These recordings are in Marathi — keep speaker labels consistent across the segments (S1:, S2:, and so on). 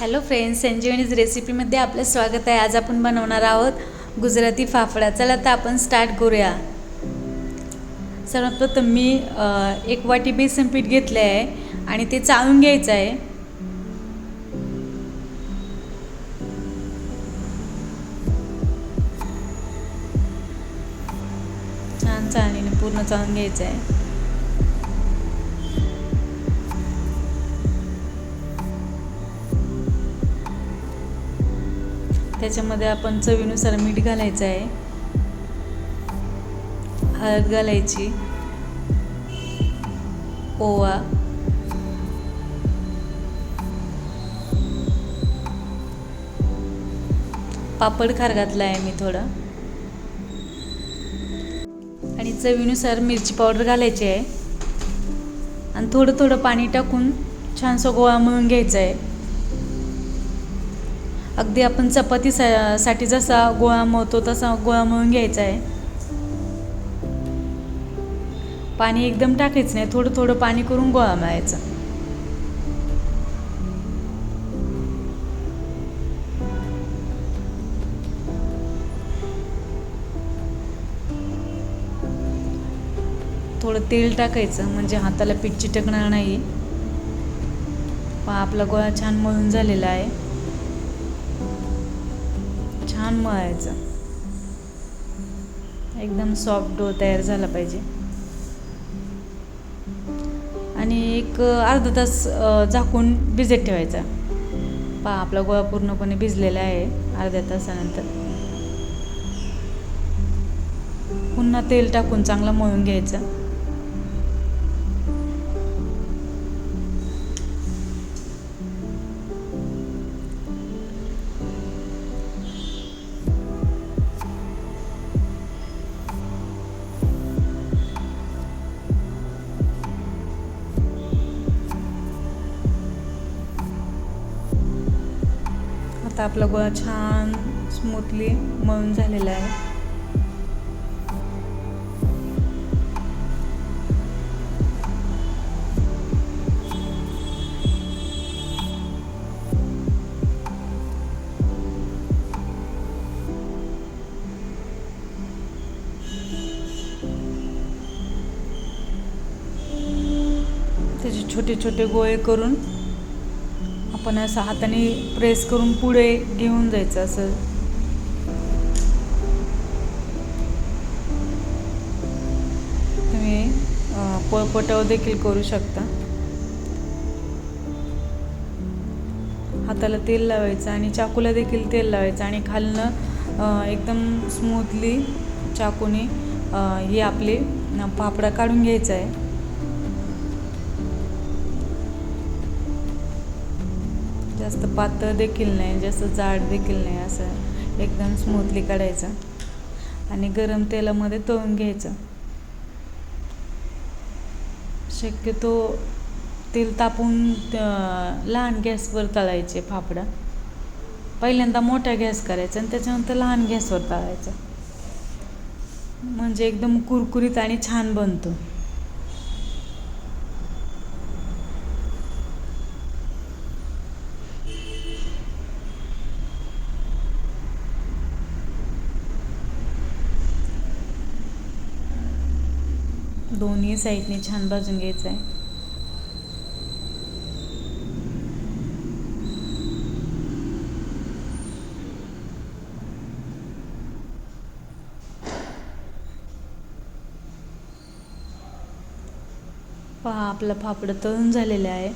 S1: हॅलो फ्रेंड्स संजीवनीज रेसिपीमध्ये आपलं स्वागत आहे. आज आपण बनवणार आहोत गुजराती फाफडा. चला तर आपण स्टार्ट करूया. सर्वप्रथम मी एक वाटी बेसन पीठ घेतलं आहे आणि ते चाळून घ्यायचं आहे. छान चाळणीने पूर्ण चाळून घ्यायचं आहे. त्याच्यामध्ये आपण चवीनुसार मीठ घालायचं आहे. हळद घालायची. ओवा. पापड खार घातला आहे मी थोडं. आणि चवीनुसार मिरची पावडर घालायची आहे. आणि थोडं थोडं पाणी टाकून छानसा गोळा मळून घ्यायचा आहे. अगदी आपण चपाती सा साठी जसा गोळा मळतो तसा गोळा मळून घ्यायचा आहे. पाणी एकदम टाकायचं नाही थोडं थोडं पाणी करून गोळा मळायचा. थोडं तेल टाकायचं म्हणजे हाताला पीठ चिटकणार नाही. पहा आपला गोळा छान मळून झालेला आहे. छान मळायचं. एकदम सॉफ्ट डो तयार झाला पाहिजे. आणि एक अर्धा तास झाकून भिजत ठेवायचा. पहा आपला गोळा पूर्णपणे भिजलेला आहे अर्ध्या तासानंतर. पुन्हा तेल टाकून चांगला मळून घ्यायचा. आता आपला गोळा छान स्मूथली मळून झालेला आहे. त्याचे छोटे छोटे गोळे करून आपण असं हाताने प्रेस करून पुढे घेऊन जायचं असं. तुम्ही अं, देखील करू शकता. हाताला तेल लावायचं आणि चाकूला देखील तेल लावायचं आणि खालनं एकदम स्मूथली चाकूने ही हे आपले पापडा काढून घ्यायचा आहे. जास्त पातळ देखील नाही जास्त जाड देखील नाही असं एकदम स्मूथली काढायचं. आणि गरम तेलामध्ये तळून घ्यायचं. शक्यतो तेल तापून लहान गॅसवर तळायचे फाफडा. पहिल्यांदा मोठा गॅस करायचा आणि त्याच्यानंतर लहान गॅसवर तळायचं. म्हणजे एकदम कुरकुरीत आणि छान बनतो. दोन्ही साईडने छान भाजून घ्यायचं आहे पहा आपलं फाफडं तळून झालेलं आहे.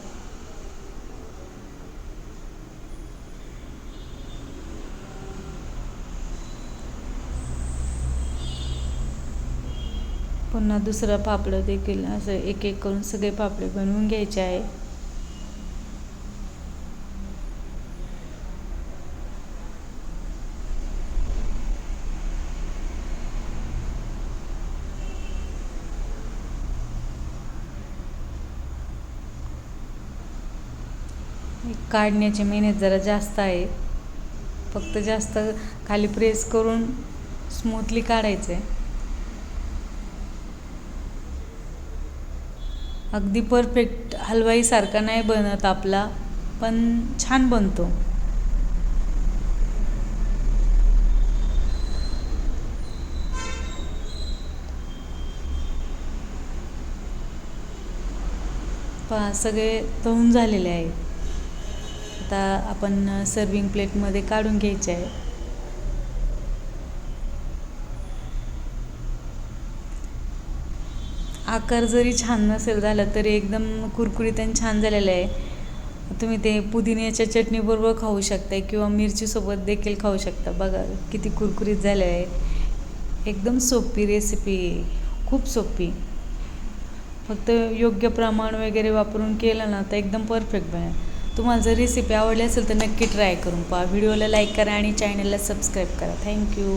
S1: पुन्हा दुसरं पापडं देखील असं एक एक करून सगळे पापडे बनवून घ्यायचे आहे. काढण्याची मेहनत जरा जास्त आहे. फक्त जास्त खाली प्रेस करून स्मूथली काढायचं आहे अगदी परफेक्ट हलवाईसारखा नाही बनत आपला पण छान बनतो. पहा सगळे तळून झालेले आहे आता आपण सर्विंग प्लेटमध्ये काढून घ्यायचे आहे. आकार जरी छान नसेल झाला तरी एकदम कुरकुरीत आणि छान झालेलं आहे. तुम्ही ते पुदिन्याच्या चटणीबरोबर खाऊ शकता किंवा मिरचीसोबत देखील खाऊ शकता. बघा किती कुरकुरीत झालं आहे. एकदम सोपी रेसिपी खूप सोपी. फक्त योग्य प्रमाण वगैरे वापरून केलं ना तर एकदम परफेक्ट बनेल. तुम्हाला जर रेसिपी आवडली असेल तर नक्की ट्राय करून पहा. व्हिडिओला लाईक करा आणि चॅनलला सबस्क्राईब करा. थँक्यू